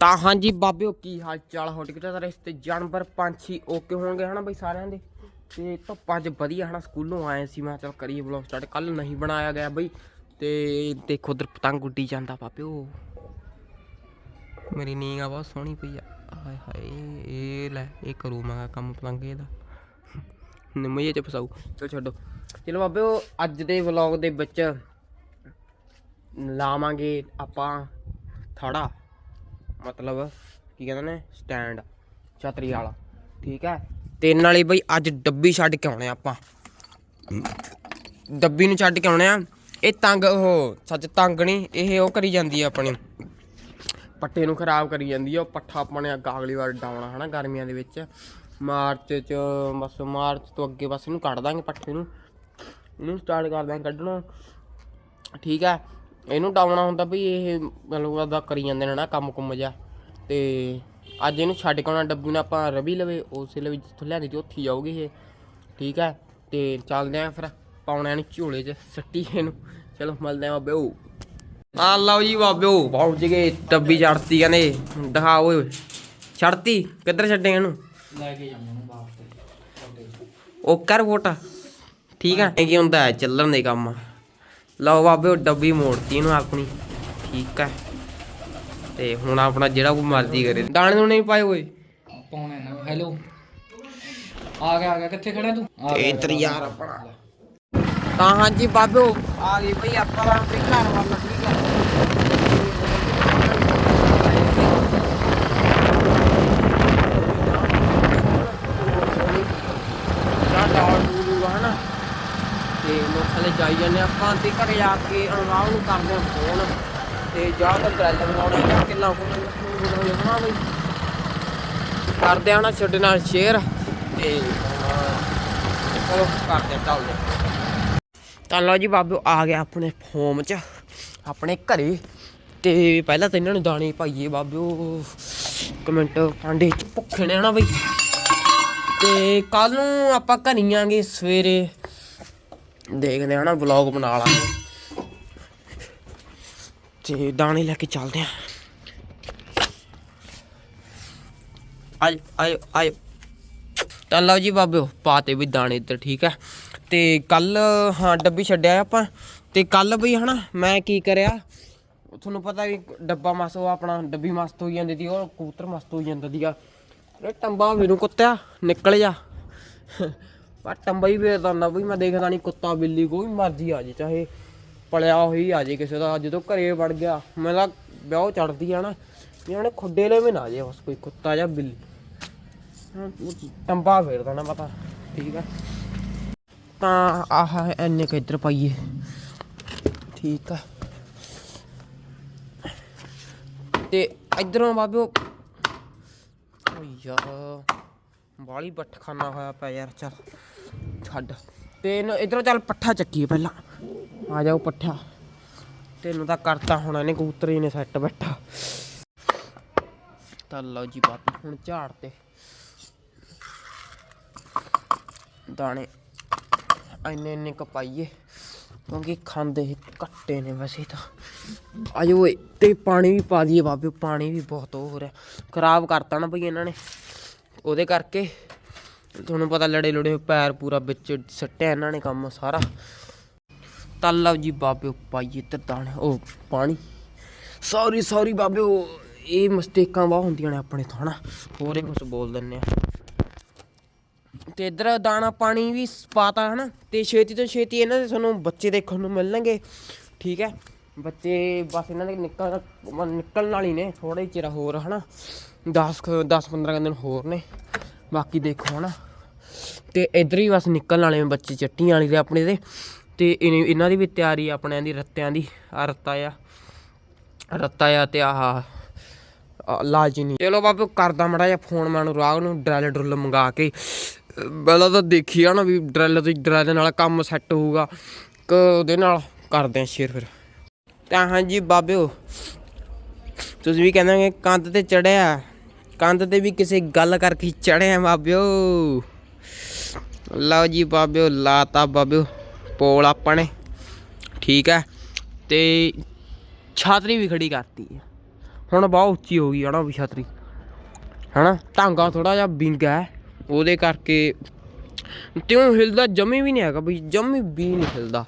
ਤਾਂ ਹਾਂਜੀ ਬਾਬਿਓ, ਕੀ ਹਾਲ ਚਾਲ ਹੋ ਟਿਕਟਾ ਦਾ ਰਿਸ਼ਤੇ ਜਾਨਵਰ ਪੰਛੀ ਓਕੇ ਹੋਣਗੇ, ਹਨਾ ਬਈ ਸਾਰਿਆਂ ਦੇ? ਤੇ ਧੁੱਪਾਂ 'ਚ ਵਧੀਆ, ਹਨਾ? ਸਕੂਲੋਂ ਆਏ ਸੀ, ਮੈਂ ਚਲ ਕਰੀਏ ਵਲੌਗ ਸਟਾਰਟ ਕੱਲ ਨਹੀਂ ਬਣਾਇਆ ਗਿਆ ਬਈ, ਤੇ ਦੇਖੋ ਉਧਰ ਪਤੰਗ ਉੱਡੀ ਜਾਂਦਾ ਬਾਬਿਓ। ਮੇਰੀ ਨੀਂਦ ਆ ਬਹੁਤ ਸੋਹਣੀ ਪਈ ਆ। ਹਾਏ ਹਾਏ, ਇਹ ਲੈ, ਇਹ ਕਰੂ ਮੈਂ ਕੰਮ ਪਤੰਗੇ ਦਾ ਨਿਮਈਏ ਚ ਫਸਾਉ ਚਲੋ ਛੱਡੋ। ਚਲੋ ਬਾਬਿਓ, ਅੱਜ ਦੇ ਵਲੌਗ ਦੇ ਵਿੱਚ ਲਾਵਾਂਗੇ ਆਪਾਂ ਥੜਾ। ਮਤਲਬ ਕੀ ਕਹਿੰਦੇ ਨੇ ਸਟੈਂਡ ਛਤਰੀ ਵਾਲਾ, ਠੀਕ ਹੈ? ਤੇ ਨਾਲੇ ਬਈ ਅੱਜ ਡੱਬੀ ਛੱਡ ਕੇ ਆਉਣੇ ਆਪਾਂ। ਡੱਬੀ ਨੂੰ ਛੱਡ ਕੇ ਆਉਣੇ ਆ। ਇਹ ਤੰਗ, ਉਹ ਸੱਚ ਤੰਗ ਨਹੀਂ, ਇਹ ਉਹ ਕਰੀ ਜਾਂਦੀ ਆ ਆਪਣੀ। ਪੱਟੇ ਨੂੰ ਖਰਾਬ ਕਰੀ ਜਾਂਦੀ ਆ, ਉਹ ਪੱਠਾ ਆਪਾਂ ਨੇ ਅੱਗਾ ਅਗਲੀ ਵਾਰ ਡਾਉਣਾ, ਹਨਾ, ਗਰਮੀਆਂ ਦੇ ਵਿੱਚ। ਮਾਰਚ ਚ, ਬਸ ਮਾਰਚ ਤੋਂ ਅੱਗੇ ਬਸ ਇਹਨੂੰ ਕੱਢ ਦਾਂਗੇ ਪੱਠੇ ਨੂੰ। ਇਹਨੂੰ ਸਟਾਰਟ ਕਰ ਦਾਂਗੇ ਕੱਢਣਾ। ਠੀਕ ਹੈ? ਇਹਨੂੰ ਡਾਉਣਾ ਹੁੰਦਾ ਵੀ ਇਹ ਮਤਲਬ ਉਹਦਾ ਕਰੀ ਜਾਂਦੇ ਨੇ ਨਾ ਕੰਮ ਕੁੰਮ ਜਾ ਤੇ ਅੱਜ ਇਹਨੂੰ ਛੱਡ ਕੇ ਆਉਣਾ ਡੱਬੂ ਨੇ ਆਪਾਂ ਰਵੀ ਲਵੇ ਉਸੇ ਲਵੇ ਜਿੱਥੋਂ ਲਿਆਂਦੀ ਤੇ ਉੱਥੇ ਹੀ ਜਾਊਗੀ ਇਹ। ਠੀਕ ਹੈ? ਤੇ ਚੱਲਦੇ ਆਂ ਫਿਰ ਪਾਉਣਾ ਇਹਨੂੰ ਝੋਲੇ 'ਚ ਸੱਟੀ ਇਹਨੂੰ। ਚਲੋ ਮਿਲਦੇ ਆਂ ਬਾਬਿਓ। ਆ ਲਓ ਜੀ ਬਾਬਿਓ ਪਹੁੰਚ ਗਏ ਡੱਬੀ ਚੜਤੀ ਕਹਿੰਦੇ। ਦਿਖਾ ਓਏ ਛੜਤੀ ਕਿੱਧਰ ਛੱਡੇ ਇਹਨੂੰ? ਲੈ ਕੇ ਜਾਵਾਂ ਨੂੰ ਬਾਪ ਤੇ ਉਹ ਕਰ ਵੋਟ ਠੀਕ ਆ ਇਹ ਕੀ ਹੁੰਦਾ ਹੈ ਚੱਲਣ ਦੇ ਕੰਮ। ਲਓ ਬਾਬੇ ਉਹ ਡੱਬੀ ਮੋੜਤੀ ਇਹਨੂੰ ਆਪਣੀ। ਠੀਕ ਹੈ। ਤੇ ਹੁਣ ਆਪਣਾ ਜਿਹੜਾ ਕੋਈ ਮਰਜ਼ੀ ਕਰੇ। ਦਾਣੇ ਨੂੰ ਨਹੀਂ ਪਾਏ ਓਏ ਪਾਉਣੇ ਨਾ। ਹੈਲੋ ਆ ਗਿਆ ਆ ਗਿਆ। ਕਿੱਥੇ ਖੜਾ ਤੂੰ? ਇੱਧਰ ਯਾਰ ਆਪਣਾ। ਤਾਂ ਹਾਂਜੀ ਬਾਬਿਓ ਆ ਗਏ ਬਈ ਆਪਾਂ ਤੇ ਘਰ ਵੱਲ। ਠੀਕ ਹੈ ਜਾਂ ਡਾਲ ਦੂਗਾ ਹਨਾ ਤੇ ਮੋਖਲੇ ਜਾਈ ਜਾਂਦੇ ਆਪਾਂ ਤੇ ਘਰੇ ਜਾ ਕੇ ਅਨਵਾਲ ਨੂੰ ਕਰਦੇ ਆ ਫੋਨ ਤੇ ਜਾਂ ਤਾਂ ਗੱਲ ਬਣਾਉਣਾ ਕਿੰਨਾ ਹੋ ਜਾਣਾ ਬਈ। ਕਰਦੇ ਆ ਨਾ ਛੱਡੇ ਨਾਲ ਸ਼ੇਅਰ ਤੇ, ਚਲੋ ਕਰਦੇ ਚੱਲਦੇ ਤਾਂ ਲਓ ਜੀ ਬਾਬੂ, ਆ ਗਿਆ ਆਪਣੇ ਫੋਮ ਚ, ਆਪਣੇ ਘਰੇ। ਤੇ ਪਹਿਲਾਂ ਤਾਂ ਇਹਨਾਂ ਨੂੰ ਦਾਣੇ ਪਾਈਏ ਬਾਬਿਓ ਕਮੈਂਟ ਪਾਂਡੇ ਚ ਭੁੱਖੇ ਨੇ ਹਨਾ ਬਈ। ਤੇ ਕੱਲ ਨੂੰ ਆਪਾਂ ਘਰੀਆਂਗੇ ਸਵੇਰੇ। ਦੇਖਦੇ ਆ ਨਾ ਵਲੌਗ ਬਣਾ ਲਾਂਗੇ ਤੇ ਦਾਣੇ ਲੈ ਕੇ ਚੱਲਦੇ ਆ। ਆਇ ਆਇ ਆਇ ਤਾਂ ਲਓ ਜੀ ਬਾਬਿਓ, ਪਾਤੇ ਵੀ ਦਾਣੇ ਇੱਧਰ, ਠੀਕ ਹੈ। ਤੇ ਕੱਲ, ਹਾਂ, ਡੱਬੀ ਛੱਡਿਆ ਆਪਾਂ। ਤੇ ਕੱਲ ਵੀ ਹਨਾ, ਮੈਂ ਕੀ ਕਰਿਆ, ਤੁਹਾਨੂੰ ਪਤਾ ਵੀ ਡੱਬਾ ਮਸਤ, ਉਹ ਆਪਣਾ ਡੱਬੀ ਮਸਤ ਹੋਈ ਜਾਂਦੀ ਸੀ, ਉਹ ਕਬੂਤਰ ਮਸਤ ਹੋਈ ਜਾਂਦਾ ਸੀਗਾ। ਟੰਬਾ ਮੈਨੂੰ ਕੁੱਤਿਆ, ਨਿਕਲ ਜਾ। ਪਰ ਟੰਬਾ ਹੀ ਫੇਰਦਾ ਹੁੰਦਾ ਵੀ ਮੈਂ ਦੇਖਦਾ ਨਹੀਂ ਕੁੱਤਾ ਬਿੱਲੀ, ਕੋਈ ਮਰਜ਼ੀ ਆ ਜੇ, ਚਾਹੇ ਪਲਿਆ ਹੋਈ ਆ ਜੇ ਕਿਸੇ ਦਾ ਜਦੋਂ ਘਰੇ ਵੜ ਗਿਆ। ਮੈਂ ਤਾਂ ਵਿਆਹ ਚੜਦੀ ਆ ਨਾ ਵੀ ਉਹਨੇ ਖੁੱਡੇ ਲੈ ਨਾ ਜੇ ਬਸ ਕੋਈ ਕੁੱਤਾ ਜਾਂ ਬਿੱਲੀ। ਟੰਬਾ ਫੇਰਦਾ ਨਾ ਪਤਾ ਠੀਕ ਆ। ਤਾਂ ਆਹ ਐਨੇ ਕੁ ਇੱਧਰ ਪਾਈਏ। ਠੀਕ ਆ। ਤੇ ਇਧਰੋਂ ਬਾਬਿਓ ਓ ਯਾਰ ਬਾਲੀ ਬੱਠ ਖਾਨਾ ਹੋਇਆ ਪਿਆ ਯਾਰ, ਚੱਲ। ਛੱਡ। ਤੇ ਇਧਰੋਂ ਚੱਲ ਪੱਠਾ ਚੱਕੀਏ ਪਹਿਲਾਂ। ਆ ਜਾਓ ਪੱਠਾ। ਤੈਨੂੰ ਤਾਂ ਕਰਤਾ ਹੁਣ ਇਹਨੇ ਕਬੂਤਰੀ ਨੇ ਸੈੱਟ ਬੈਠਾ। ਤਾਂ ਲਓ ਜੀ ਬਾਤ ਹੁਣ ਝਾੜ ਤੇ। ਦਾਣੇ ਇੰਨੇ ਇੰਨੇ ਕ ਪਾਈਏ, ਕਿਉਂਕਿ ਖਾਂਦੇ ਹੀ ਘੱਟੇ ਨੇ ਵੈਸੇ ਤਾਂ। ਆਜੋ ਓਏ, ਤੇ ਪਾਣੀ ਵੀ ਪਾ ਦਈਏ ਬਾਬੇ ਪਾਣੀ ਵੀ ਬਹੁਤ ਉਹ ਹੋ ਰਿਹਾ। ਖਰਾਬ ਕਰਤਾ ਨਾ ਬਈ ਇਹਨਾਂ ਨੇ। ਉਹਦੇ ਕਰਕੇ ਤੁਹਾਨੂੰ ਪਤਾ ਲੜੇ ਲੁੜੇ ਪੈਰ ਪੂਰਾ ਵਿੱਚ ਸੱਟਿਆ ਇਹਨਾਂ ਨੇ ਕੰਮ ਸਾਰਾ। ਤਾਂ ਲਓ ਜੀ ਬਾਬੇ ਪਾਈਏ ਤੇ ਦਾਣੇ, ਉਹ ਪਾਣੀ। ਸੌਰੀ ਸੌਰੀ ਬਾਬੇ ਉਹ ਇਹ ਮਿਸਟੇਕਾਂ ਬਹੁਤ ਹੁੰਦੀਆਂ ਨੇ ਆਪਣੇ ਤੋਂ ਹਨਾ। ਹੋਰੇ ਕੁਝ ਬੋਲ ਦਿੰਨੇ ਆ। ਤੇ ਇਧਰ ਦਾਣਾ ਪਾਣੀ ਵੀ ਪਾਤਾ ਹਨਾ, ਤੇ ਛੇਤੀ ਤੋਂ ਛੇਤੀ ਇਹਨਾਂ ਦੇ ਤੁਹਾਨੂੰ ਬੱਚੇ ਦੇਖਣ ਨੂੰ ਮਿਲਣਗੇ। ਠੀਕ ਹੈ, ਬੱਚੇ ਬਸ ਇਹਨਾਂ ਦੇ ਨਿਕਲ, ਨਿਕਲਣ ਵਾਲੀ ਨੇ ਥੋੜਾ ਹੀ ਚਿਰ ਹੋਰ ਹਨਾ। 10 10 15 ਦਿਨ ਹੋਰ ਨੇ। ਬਾਕੀ ਦੇਖੋ ਹਨਾ। ਤੇ ਇਧਰ ਹੀ ਬਸ ਨਿਕਲਣ ਵਾਲੇ ਬੱਚੇ ਚੱਟੀਆਂ ਵਾਲੀ ਦੇ ਆਪਣੇ ਦੇ। ਤੇ ਇਹਨੇ- ਇਹਨਾਂ ਦੀ ਵੀ ਤਿਆਰੀ ਆਪਣਿਆਂ ਦੀ, ਰੱਤਿਆਂ ਦੀ। ਆ ਰੱਤਾ ਆ। ਰੱਤਾ ਆ ਤੇ ਆਹ ਆ ਨਹੀਂ ਚਲੋ ਬਾਬੂ, ਕਰਦਾ ਮੜਾ ਜਿਹਾ ਫੋਨ ਮੈਨੂੰ ਰਾਗ ਨੂੰ ਡਰੈਲ ਡਰੁੱਲ ਮੰਗਾ ਕੇ। ਪਹਿਲਾਂ ਤਾਂ ਦੇਖੀ ਆ ਨਾ ਵੀ ਡਰੈਲ ਤੇ ਡਰੈਲ ਨਾਲ ਕੰਮ ਸੈੱਟ ਹੋਊਗਾ। ਕਿ ਉਹਦੇ ਨਾਲ ਕਰਦੇ ਆ ਸ਼ੇਅਰ ਫਿਰ। ਤਾਂ ਹਾਂਜੀ ਬਾਬਿਓ, ਤੁਸੀਂ ਵੀ ਕਹਿੰਦੇ ਕੰਧ ਤੇ ਚੜਿਆ ਕੰਧ ਤੇ ਵੀ ਕਿਸੇ ਗੱਲ ਕਰਕੇ ਚੜਿਆ ਬਾਬਿਓ। ਲਓ ਜੀ ਬਾਬਿਓ, ਲਾਤਾ ਬਾਬਿਓ ਪੋਲ ਆਪਾਂ ਨੇ ਠੀਕ ਹੈ। ਤੇ ਛਾਤਰੀ ਵੀ ਖੜੀ ਕਰਤੀ ਹੈ ਹੁਣ ਬਹੁਤ ਉੱਚੀ ਹੋ ਗਈ ਹਨਾ ਵੀ ਛਤਰੀ। ਹਨਾ? ਟਾਂਗਾ ਥੋੜਾ ਜਿਹਾ ਵਿੰਗਾ ਹੈ। ਉਹਦੇ ਕਰਕੇ ਤਿਉਂ ਹਿਲਦਾ, ਜਮੀ ਵੀ ਨਹੀਂ ਹੈਗਾ ਬਈ, ਜਮੀ ਵੀ ਨਹੀਂ ਹਿਲਦਾ।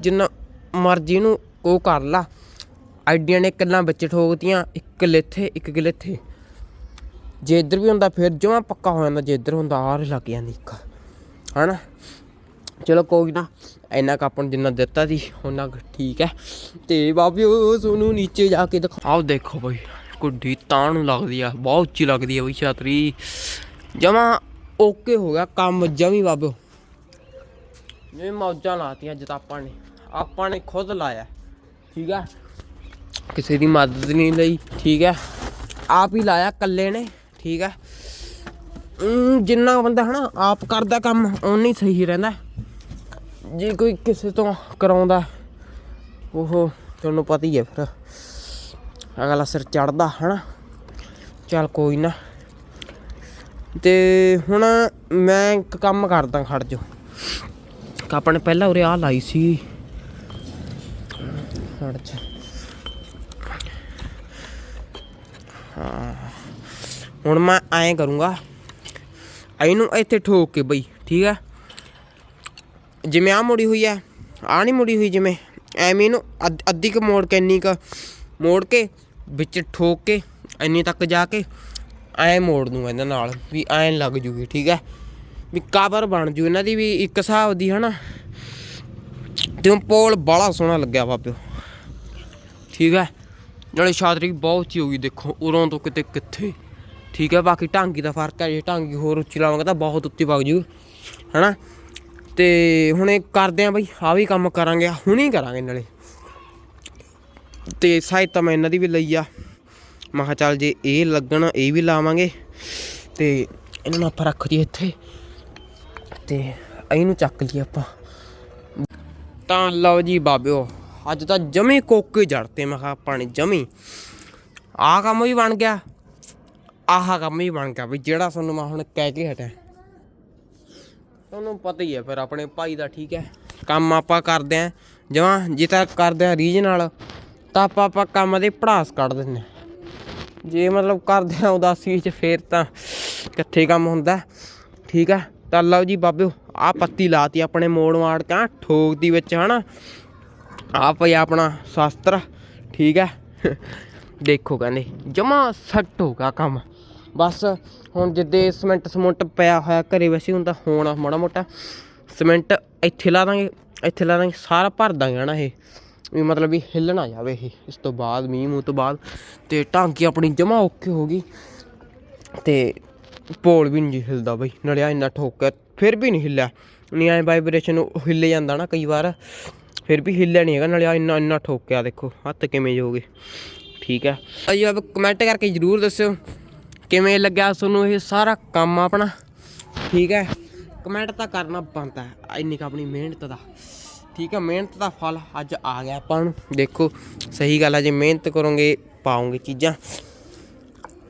ਜਿੰਨਾ ਮਰਜ਼ੀ ਨੂੰ ਉਹ ਕਰ ਲਾ। ਆਈਡੀਆਂ ਨੇ ਕੱਲਾਂ ਵਿੱਚ ਠੋਕਤੀਆਂ, ਇੱਕ ਲਿੱਥੇ, ਇੱਕ ਗਲਿੱਥੇ ਜੇ ਇੱਧਰ ਵੀ ਹੁੰਦਾ, ਫਿਰ ਜਮਾ ਪੱਕਾ ਹੋ ਜਾਂਦਾ। ਜੇ ਇੱਧਰ ਹੁੰਦਾ ਆਰ ਲੱਗ ਜਾਂਦੀ ਇੱਕ। ਹਨਾ? ਚਲੋ ਕੋਈ ਨਾ, ਇੰਨਾ ਕੁ ਆਪਾਂ ਨੂੰ ਜਿੰਨਾ ਦਿੱਤਾ ਸੀ ਉਹਨਾਂ ਕੁ ਠੀਕ ਹੈ। ਤੇ ਬਾਬਿਓ ਸੋਨੂੰ ਨੀਚੇ ਜਾ ਕੇ ਦਿਖਾ ਆਓ ਦੇਖੋ ਬਈ ਕੁੱਡੀ ਤਾਂ ਨੂੰ ਲੱਗਦੀ ਆ, ਬਹੁਤ ਉੱਚੀ ਲੱਗਦੀ ਆ ਬਈ ਛਾਤਰੀ। ਜਮਾ ਓਕੇ ਹੋ ਗਿਆ ਕੰਮ ਜਮੀ ਬਾਬਿਓ ਜਿਵੇਂ ਮੌਜਾਂ ਲਾਤੀਆਂ ਅੱਜ ਤਾਂ ਆਪਾਂ ਨੇ। ਆਪਾਂ ਨੇ ਖੁਦ ਲਾਇਆ, ਠੀਕ ਹੈ ਕਿਸੇ ਦੀ ਮਦਦ ਨਹੀਂ ਲਈ, ਠੀਕ ਹੈ ਆਪ ਹੀ ਲਾਇਆ ਕੱਲੇ ਨੇ, ਠੀਕ ਹੈ ਜਿੰਨਾ ਬੰਦਾ ਹਨਾ ਆਪ ਕਰਦਾ ਕੰਮ, ਓਨਾ ਹੀ ਸਹੀ ਰਹਿੰਦਾ। ਜੇ ਕੋਈ ਕਿਸੇ ਤੋਂ ਕਰਾਉਂਦਾ, ਉਹ ਤੁਹਾਨੂੰ ਪਤਾ ਹੀ ਹੈ ਫਿਰ। ਅਗਲਾ ਸਿਰ ਚੜਦਾ ਹਨਾ। ਚੱਲ ਕੋਈ ਨਾ। ਤੇ ਹੁਣ ਮੈਂ ਇੱਕ ਕੰਮ ਕਰਦਾ ਖੜ ਜੋ ਆਪਾਂ ਨੇ ਪਹਿਲਾਂ ਉਰੇ ਆ ਲਾਈ ਸੀ। ਖੜ ਜਾ। ਹੁਣ ਮੈਂ ਐਂ ਕਰੂੰਗਾ। ਇਹਨੂੰ ਇੱਥੇ ਠੋਕ ਕੇ ਬਈ, ਠੀਕ ਹੈ ਜਿਵੇਂ ਆ ਮੁੜੀ ਹੋਈ ਹੈ ਆ ਨਹੀਂ ਮੁੜੀ ਹੋਈ ਜਿਵੇਂ। ਐਵੇਂ ਇਹਨੂੰ ਅੱਧ- ਅੱਧੀ ਕ ਮੋੜ ਕੇ, ਇੰਨੀ ਕ ਮੋੜ ਕੇ, ਵਿੱਚ ਠੋਕ ਕੇ, ਇੰਨੀ ਤੱਕ ਜਾ ਕੇ, ਐਂ ਮੋੜ ਦੂੰਗਾ ਇਹਨਾਂ ਨਾਲ, ਵੀ ਐਂ ਲੱਗ ਜੂਗੀ, ਠੀਕ ਹੈ ਵੀ ਕਵਰ ਬਣ ਜੂ ਇਹਨਾਂ ਦੀ ਵੀ ਇੱਕ ਹਿਸਾਬ ਦੀ, ਹਨਾ? ਤੇ ਉਹ ਪੋਲ ਬੜਾ ਸੋਹਣਾ ਲੱਗਿਆ ਬਾਬਿਓ ਠੀਕ ਹੈ ਨਾਲੇ ਛਾਤਰੀ ਬਹੁਤ ਉੱਚੀ ਹੋ ਗਈ, ਦੇਖੋ ਉਰੋਂ ਤੋਂ ਕਿਤੇ ਕਿੱਥੇ ਠੀਕ ਹੈ, ਬਾਕੀ ਢਾਂਗੀ ਦਾ ਫ਼ਰਕ ਹੈ, ਜੇ ਢਾਂਗੀ ਹੋਰ ਉੱਚੀ ਲਾਵਾਂਗੇ ਤਾਂ ਬਹੁਤ ਉੱਚੀ ਵਗ ਜੂ, ਹਨਾ? ਤੇ ਹੁਣ ਇਹ ਕਰਦੇ ਆ ਬਈ ਆ ਵੀ ਕੰਮ ਕਰਾਂਗੇ ਹੁਣੀ ਕਰਾਂਗੇ ਨਾਲੇ। ਤੇ ਸਹਾਇਤਾ ਮੈਂ ਇਹਨਾਂ ਦੀ ਵੀ ਲਈ ਆ। ਮੈਂ ਕਿਹਾ ਚੱਲ ਜੇ ਇਹ ਲੱਗਣ, ਇਹ ਵੀ ਲਾਵਾਂਗੇ। ਤੇ ਇਹਨਾਂ ਨੂੰ ਆਪਾਂ ਰੱਖ ਦਈਏ ਇੱਥੇ। ਤੇ ਇਹਨੂੰ ਚੱਕ ਲਈਏ ਆਪਾਂ। ਤਾਂ ਲਓ ਜੀ ਬਾਬਿਓ, ਅੱਜ ਤਾਂ ਜਮੀ ਕੋਕੇ ਜੜਤੇ, ਮੈਂ ਕਿਹਾ ਆਪਾਂ ਨੇ ਜਮੀ। ਆਹ ਕੰਮ ਵੀ ਬਣ ਗਿਆ। ਆਹ ਕੰਮ ਹੀ ਬਣ ਗਿਆ ਵੀ ਜਿਹੜਾ ਤੁਹਾਨੂੰ ਮੈਂ ਹੁਣ ਕਹਿ ਕੇ ਹਟਿਆ। ਤੁਹਾਨੂੰ ਪਤਾ ਹੀ ਹੈ ਫਿਰ ਆਪਣੇ ਭਾਈ ਦਾ ਠੀਕ ਹੈ। ਕੰਮ ਆਪਾਂ ਕਰਦੇ ਆਂ ਜਮਾਂ ਜੇ ਤਾਂ ਕਰਦੇ ਆਂ ਰੀਝ ਨਾਲ, ਤਾਂ ਆਪਾਂ ਆਪਾਂ ਕੰਮ ਦੇ ਪੜਾਸ ਕੱਢ ਦਿੰਦੇ ਹਾਂ। ਜੇ ਮਤਲਬ ਕਰਦੇ ਆਂ ਉਦਾਸੀ ਚ ਫੇਰ ਤਾਂ ਇਕੱਠੇ ਕੰਮ ਹੁੰਦਾ। ਠੀਕ ਹੈ। ਤਾਂ ਲਓ ਜੀ ਬਾਬਿਓ ਆ ਪੱਤੀ ਲਾਤੀ ਆਪਣੇ ਮੋੜ ਮਾੜ ਕੇ ਠੋਕ ਦੀ ਵਿੱਚ ਹਨਾ। ਆ ਪਈ ਆਪਣਾ ਸ਼ਾਸਤਰ। ਠੀਕ ਹੈ। ਦੇਖੋ ਕਹਿੰਦੇ, ਜਮਾ ਸੱਟ ਹੋ ਗਿਆ ਕੰਮ। ਬਸ ਹੁਣ ਜਿੱਦੇ ਸਿਮੈਂਟ ਸਮੁੰਟ ਪਿਆ ਹੋਇਆ ਘਰੇ ਵੈਸੇ ਹੁੰਦਾ ਹੋਣਾ ਮਾੜਾ ਮੋਟਾ। ਸਿਮੈਂਟ ਇੱਥੇ ਲਾ ਦਾਂਗੇ, ਇੱਥੇ ਲਾ ਦਾਂਗੇ, ਸਾਰਾ ਭਰ ਦਾਂਗੇ ਨਾ ਇਹ। ਵੀ ਮਤਲਬ ਵੀ ਹਿੱਲ ਨਾ ਜਾਵੇ ਇਹ, ਇਸ ਤੋਂ ਬਾਅਦ, ਮੀਂਹ ਮੂੰਹ ਤੋਂ ਬਾਅਦ। ਤੇ ਟਾਂਕੀ ਆਪਣੀ ਜਮਾ ਓਕੇ ਹੋ ਗਈ। ਤੇ ਪੋਲ ਵੀ ਨਹੀਂ ਹਿਲਦਾ ਬਈ ਨਲਿਆ ਇੰਨਾ ਠੋਕਿਆ ਫਿਰ ਵੀ ਨਹੀਂ ਹਿੱਲਿਆ। ਨਹੀਂ ਐ ਵਾਈਬ੍ਰੇਸ਼ਨ ਹਿੱਲ ਜਾਂਦਾ ਨਾ ਕਈ ਵਾਰ, ਫਿਰ ਵੀ ਹਿੱਲਿਆ ਨਹੀਂ ਹੈਗਾ ਨਲਿਆ ਇੰਨਾ ਇੰਨਾ ਠੋਕਿਆ ਦੇਖੋ, ਹੱਥ ਕਿਵੇਂ ਜੋਗੇ। ਠੀਕ ਹੈ। ਅਜੀ ਆਪ ਕਮੈਂਟ ਕਰਕੇ ਜਰੂਰ ਦੱਸਿਓ। ਕਿਵੇਂ ਲੱਗਿਆ ਤੁਹਾਨੂੰ ਇਹ ਸਾਰਾ ਕੰਮ ਆਪਣਾ? ਠੀਕ ਹੈ। ਕਮੈਂਟ ਤਾਂ ਕਰਨਾ ਬਣਦਾ ਹੈ। ਇੰਨੀ ਕੁ ਆਪਣੀ ਮਿਹਨਤ ਦਾ। ਠੀਕ ਹੈ, ਮਿਹਨਤ ਦਾ ਫਲ ਅੱਜ ਆ ਗਿਆ ਆਪਾਂ ਨੂੰ। ਦੇਖੋ, ਸਹੀ ਗੱਲ ਹੈ ਜੇ ਮਿਹਨਤ ਕਰੋਗੇ, ਪਾਓਗੇ ਚੀਜ਼ਾਂ।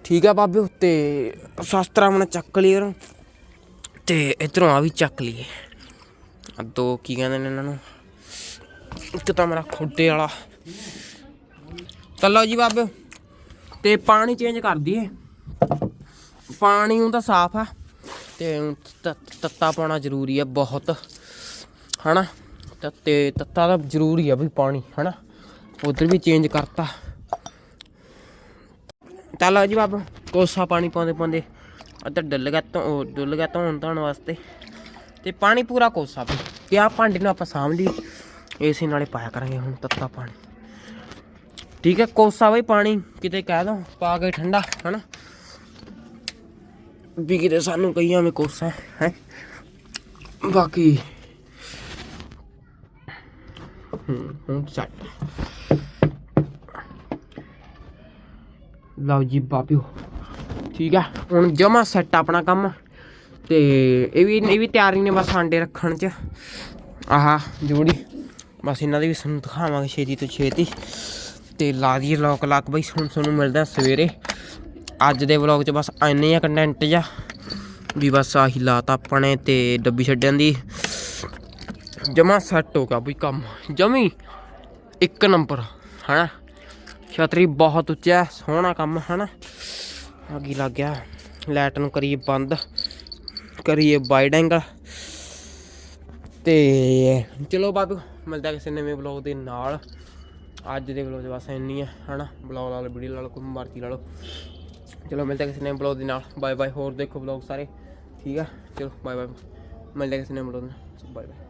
ਠੀਕ ਹੈ ਬਾਬਿਓ, ਤੇ ਸ਼ਾਸਤਰਾ ਮਨ ਚੱਕ ਲਈ ਉਰੋਂ। ਤੇ ਇਧਰੋਂ ਆ ਵੀ ਚੱਕ ਲਈਏ। ਦੋ ਕੀ ਕਹਿੰਦੇ ਨੇ ਇਹਨਾਂ ਨੂੰ? ਇੱਕ ਤਾਂ ਮੇਰਾ ਖੋਡੇ ਵਾਲਾ। ਚੱਲੋ ਜੀ ਬਾਬੇ ਤੇ ਪਾਣੀ ਚੇਂਜ ਕਰ ਦਈਏ। ਪਾਣੀ ਉਹ ਤਾਂ ਸਾਫ਼ ਆ। ਤੇ ਤ- ਤੱਤਾ ਪਾਉਣਾ ਜ਼ਰੂਰੀ ਆ ਬਹੁਤ, ਹਨਾ? ਤੱਤੇ ਤੱਤਾ ਤਾਂ ਜ਼ਰੂਰੀ ਆ ਵੀ ਪਾਣੀ, ਹਨਾ? ਉਧਰ ਵੀ ਚੇਂਜ ਕਰਤਾ। ਚੱਲ ਜੀ ਬਾਬਾ, ਕੋਸਾ ਪਾਣੀ ਪਾਉਂਦੇ ਪਾਉਂਦੇ ਅੱਧਾ ਡੁੱਲ ਗਿਆ ਤੋਂ ਡੁੱਲ ਗਿਆ ਧੋਣ ਧੋਣ ਵਾਸਤੇ। ਤੇ ਪਾਣੀ ਪੂਰਾ ਕੋਸਾ ਵੀ। ਤੇ ਆਹ ਭਾਂਡੇ ਨੂੰ ਆਪਾਂ ਸਾਂਭ ਲਈ। ਏਸੀ ਨਾਲੇ ਪਾਇਆ ਕਰਾਂਗੇ ਹੁਣ ਤੱਤਾ ਪਾਣੀ। ਠੀਕ ਹੈ, ਕੋਸਾ ਬਈ ਪਾਣੀ, ਕਿਤੇ ਕਹਿ ਦੋ, ਪਾ ਕੇ ਠੰਡਾ, ਹਨਾ? ਵੀ ਕਿਤੇ ਸਾਨੂੰ ਕਹੀ ਐਵੇਂ ਕੋਸਾ ਹੈ। ਬਾਕੀ ਹੁਣ ਚੱਟ ਲਓ ਜੀ ਬਾਪਿਓ ਠੀਕ ਹੈ ਹੁਣ ਜਮਾ ਸੈੱਟ ਆਪਣਾ ਕੰਮ, ਤੇ ਇਹ ਵੀ ਇਹ ਵੀ ਤਿਆਰੀ ਨੇ ਬਸ ਆਂਡੇ ਰੱਖਣ ਚ। ਆਹਾ, ਜੋੜੀ, ਬਸ ਇਹਨਾਂ ਦੇ ਵੀ ਸਾਨੂੰ ਦਿਖਾਵਾਂਗੇ ਛੇਤੀ ਤੋਂ ਛੇਤੀ। ਤੇ ਲਾ ਦਈਏ ਲੋਕ ਲੱਕ ਬਈ ਹੁਣ ਤੁਹਾਨੂੰ ਮਿਲਦਾ ਸਵੇਰੇ। ਅੱਜ ਦੇ ਵਲੌਗ 'ਚ ਬਸ ਇੰਨੇ ਆ ਕੰਟੈਂਟ ਜਾ ਵੀ ਬਸ ਆਹੀ ਲਾਤਾ ਆਪਾਂ ਨੇ ਤੇ ਡੱਬੀ ਛੱਡਣ ਦੀ। ਜਮਾ ਸੈੱਟ ਹੋ ਗਿਆ ਬਈ ਕੰਮ। ਜਮੀ ਇੱਕ ਨੰਬਰ ਹਨਾ? ਛਤਰੀ ਬਹੁਤ ਉੱਚਾ, ਸੋਹਣਾ ਕੰਮ, ਹਨਾ? ਅੱਗੀ ਲੱਗ ਗਿਆ। ਲਾਈਟ ਨੂੰ ਕਰੀਏ ਬੰਦ, ਕਰੀਏ ਵਾਈਡ ਐਂਗਲ ਤੇ ਚਲੋ ਬਾਬੂ, ਮਿਲਦਾ ਕਿਸੇ ਨਵੇਂ ਵਲੌਗ ਦੇ ਨਾਲ। ਅੱਜ ਦੇ ਵਲੌਗ 'ਚ ਬਸ ਇੰਨੀ ਹੈ ਹਨਾ? ਵਲੌਗ ਲਾ ਵੀਡੀਓ ਲਾ ਲਓ, ਕੋਈ ਮਰਜ਼ੀ ਲਾ ਲਓ। ਚਲੋ ਮਿਲਦੇ ਕਿਸੇ ਨਵੇਂ ਵਲੌਗ ਦੇ ਨਾਲ। ਬਾਏ ਬਾਏ ਹੋਰ ਦੇਖੋ ਵਲੌਗ ਸਾਰੇ। ਠੀਕ ਆ? ਚਲੋ ਬਾਏ ਬਾਏ ਮਿਲਦੇ ਹਾਂ ਕਿਸੇ ਨਵੇਂ ਦੇ ਨਾਲ। Bye bye